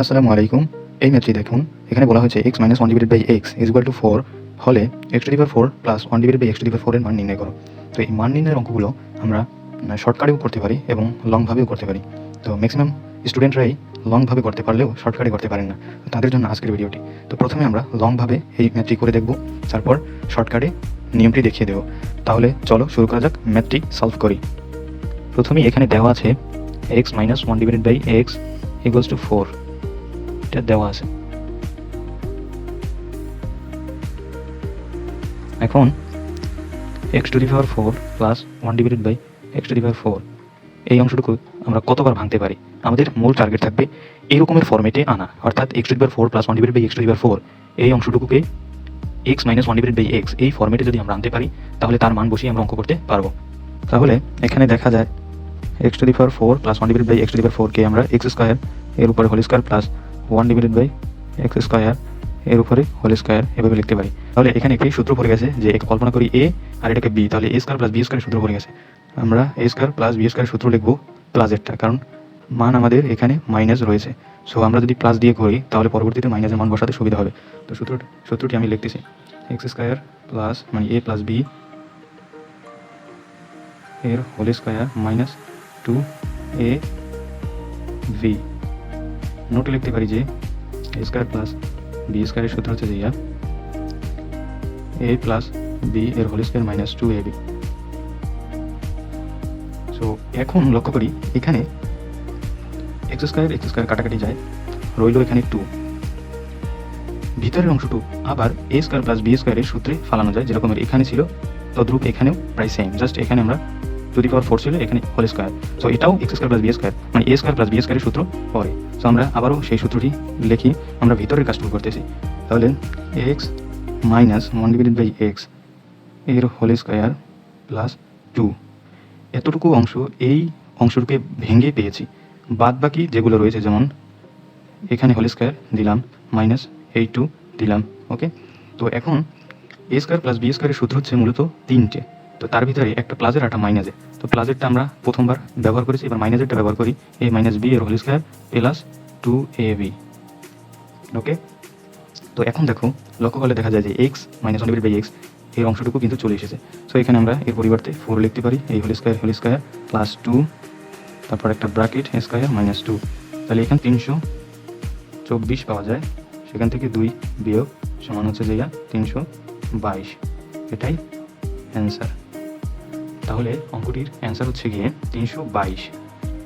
আসসালামু আলাইকুম। এই ম্যাথটি দেখুন, এখানে বলা হয়েছে x minus one divided by x is equal to four হলে x to the power four plus one divide by x to the power ফোরের মান নির্ণয় করো। তো এই মান নির্ণয়ের অঙ্কগুলো আমরা শর্টকাটেও করতে পারি এবং লংভাবেও করতে পারি। তো ম্যাক্সিমাম স্টুডেন্টরাই লংভাবে করতে পারলেও শর্টকাটে করতে পারেন না। তো তাদের জন্য আজকের ভিডিওটি তো প্রথমে আমরা লংভাবে এই ম্যাথটি করে দেখব, তারপর শর্টকাটে নিয়মটি দেখিয়ে দেবো। তাহলে চলো শুরু করা যাক ম্যাথটি সলভ করি। প্রথমেই এখানে দেওয়া আছে x minus one divided by x equals to four এটা দেওয়া আছে। এখন x to the power four plus one divided by x to the power four এই অংশটুকু আমরা কতবার ভাঙতে পারি? আমাদের মূল টার্গেট থাকবে এরকমের ফর্মেটে আনা, অর্থাৎ x to the power four plus one divided by x to the power four এই অংশটুকুকে x minus one divided by x এই ফর্মেটে যদি আমরা আনতে পারি, তাহলে তার মান বসিয়ে আমরা অঙ্ক করতে পারব। তাহলে এখানে দেখা যায় x to the power four plus one divided by x to the power ফোরকে আমরা এক্স স্কোয়ার এর উপরে whole square plus one divided by x square এর উপরে হোল স্কোয়ার এভাবে লিখতে পারি। তাহলে এখানে একটি সূত্র পড়ে গেছে যে কল্পনা করি এ আর এটাকে বি তাহলে a square plus b square সূত্র পড়ে গেছে। আমরা a square plus b square সূত্র লিখব প্লাসেরটা কারণ মান আমাদের এখানে মাইনাস রয়েছে। সো আমরা যদি প্লাস দিয়ে করি, তাহলে পরবর্তীতে মাইনাসের মান বসাতে সুবিধা হবে। তো সূত্র সূত্রটি আমি লিখতেছি। এক্স স্কোয়ার প্লাস মানে এ প্লাস বি এর whole square minus two a b নোটে লিখতে পারি যে এ স্কোয়ার প্লাস বি স্কোয়ারের সূত্র হচ্ছে যে এ প্লাস বি এর whole square minus two a b so এখন লক্ষ্য করি এখানে এক্স স্কোয়ার এক্স স্কোয়ার কাটাকাটি যায়, রইল এখানে টু ভিতরের অংশটু আবার এ স্কোয়ার প্লাস বি স্কোয়ারের সূত্রে ফালানো যায়, যেরকম এখানে ছিল, তদ্রূপ এখানেও প্রায় সেম জাস্ট এখানে আমরা টু দি পাওয়ার ফোর ছিল এখানে হোল স্কোয়ার সো এটাও x square plus b square মানে এ স্কোয়ার প্লাস বি স্কোয়ারের সূত্র পরে। সো আমরা আবারও সেই সূত্রটি লিখি। আমরা ভিতরের কাজটুকু করতেছি। তাহলে x minus one divided by এক্সের হোল স্কোয়ার প্লাস টু এতটুকু অংশ এই অংশটুকে ভেঙে পেয়েছি। বাদ বাকি যেগুলো রয়েছে, যেমন এখানে হোল স্কোয়ার দিলাম মাইনাস এই টু দিলাম ওকে তো এখন এ স্কোয়ার প্লাস বি স্কোয়ারের সূত্র হচ্ছে মূলত তিনটে। তো তার ভিতরে একটা প্লাসের একটা মাইনাসে তো প্লাসেরটা আমরা প্রথমবার ব্যবহার করেছি, এবার মাইনাসেরটা ব্যবহার করি। এ মাইনাস বি এর whole square plus two a b okay তো এখন দেখো, লক্ষ্য করলে দেখা যায় যে x minus one by x এই অংশটুকু কিন্তু চলে এসেছে। সো এখানে আমরা এর পরিবর্তে ফোর লিখতে পারি, এই whole square whole square plus two তারপর একটা ব্র্যাকেট স্কোয়ার মাইনাস টু তাহলে এখানে তিনশো চব্বিশ পাওয়া যায়, সেখান থেকে দুই বিয়োগ সমান হচ্ছে যে তিনশো বাইশ। এটাই অ্যান্সার তাহলে অঙ্কটির অ্যান্সার হচ্ছে গিয়ে তিনশো বাইশ।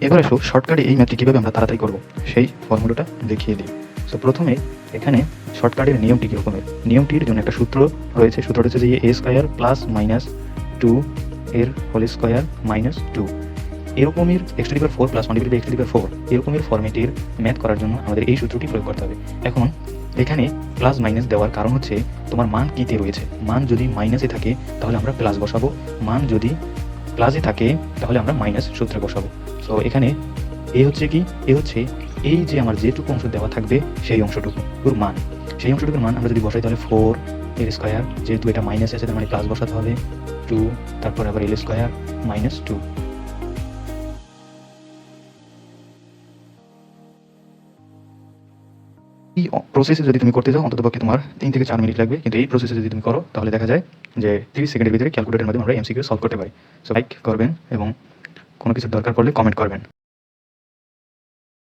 এবার আসো শর্টকাটে এই ম্যাথটি কীভাবে আমরা তাড়াতাড়ি করব? সেই ফর্মুলাটা দেখিয়ে দিই। সো প্রথমে এখানে শর্টকাটের নিয়মটি কীরকমের? নিয়মটির জন্য একটা সূত্র রয়েছে। সূত্রটা হচ্ছে যে a square plus minus two এর হোল স্কোয়ার মাইনাস টু এরকমের x to four plus one to four এরকমের ফর্মেটের ম্যাথ করার জন্য আমাদের এই সূত্রটি প্রয়োগ করতে হবে। এখন এখানে প্লাস মাইনাস দেওয়ার কারণ হচ্ছে তোমার মান কীতে রয়েছে? মান যদি মাইনাসে থাকে, তাহলে আমরা প্লাস বসাবো। মান যদি প্লাসে থাকে, তাহলে আমরা মাইনাস সূত্রে বসাবো। সো এখানে এ হচ্ছে কি? এ হচ্ছে এই যে আমার যেটুকু অংশ দেওয়া থাকবে, সেই অংশটুকুর মান। সেই অংশটুকুর মান আমরা যদি বসাই, তাহলে ফোর এর স্কোয়ার যেহেতু এটা মাইনাস আছে, তার মানে প্লাস বসাতে হবে। টু তারপর আবার এল স্কোয়ার মাইনাস টু এই প্রসেসে যদি তুমি করতে যাও অন্তত পক্ষে তোমার তিন থেকে চার মিনিট লাগবে। কিন্তু এই প্রসেসে যদি তুমি করো, তাহলে দেখা যায় যে তিরিশ সেকেন্ডের ভিতরে ক্যালকুলেটারের মাধ্যমে আমরা এমসিকিউ সলভ করতে পারি। সো লাইক করবেন এবং কোনো কিছুর দরকার পড়লে কমেন্ট করবেন।